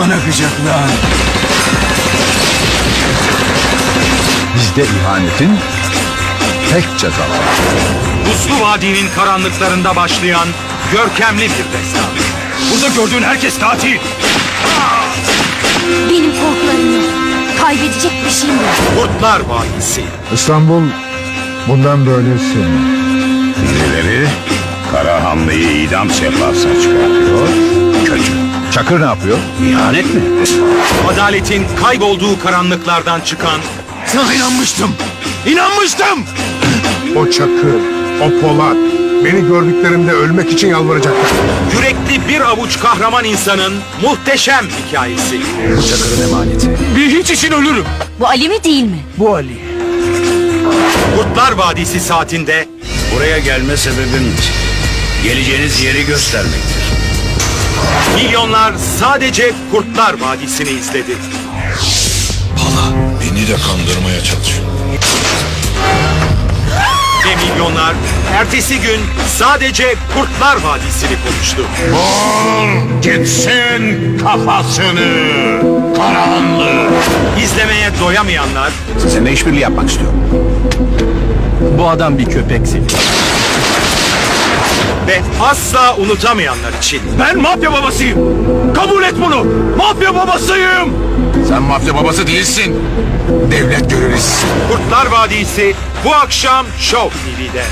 kan akacaklar. Bizde ihanetin tek ceza var. Buzlu Vadi'nin karanlıklarında başlayan görkemli bir destan. Burada gördüğün herkes katil. Benim korkularım yok. Kaybedecek bir şeyim yok. Kurtlar Vadisi. İstanbul bundan böylesi. Birileri Karahanlı'yı idam sehpasına çıkartıyor. Çakır ne yapıyor? İhanet mi? Adaletin kaybolduğu karanlıklardan çıkan Sana inanmıştım. İnanmıştım. O Çakır, o Polat beni gördüklerinde ölmek için yalvaracaklar. yürekli bir avuç kahraman insanın muhteşem hikayesi. Bu Çakır'ın emaneti. Bir hiç için ölürüm. Bu Ali mi değil mi? Bu Ali. Kurtlar Vadisi saatinde Buraya gelme sebebim geleceğiniz yeri göstermektir. Milyonlar sadece Kurtlar Vadisi'ni izledi. Beni de kandırmaya çalışıyor. Ve milyonlar ertesi gün sadece Kurtlar Vadisi'ni konuştu. Gitsin kafasını Karahanlı. İzlemeye doyamayanlar Sizinle işbirliği yapmak istiyorum. Bu adam bir köpek seni. Ve asla unutamayanlar için Ben mafya babasıyım. Kabul et bunu. Mafya babasıyım. Sen mafya babası değilsin. Devlet görevlisisin. Kurtlar Vadisi bu akşam Show TV'de.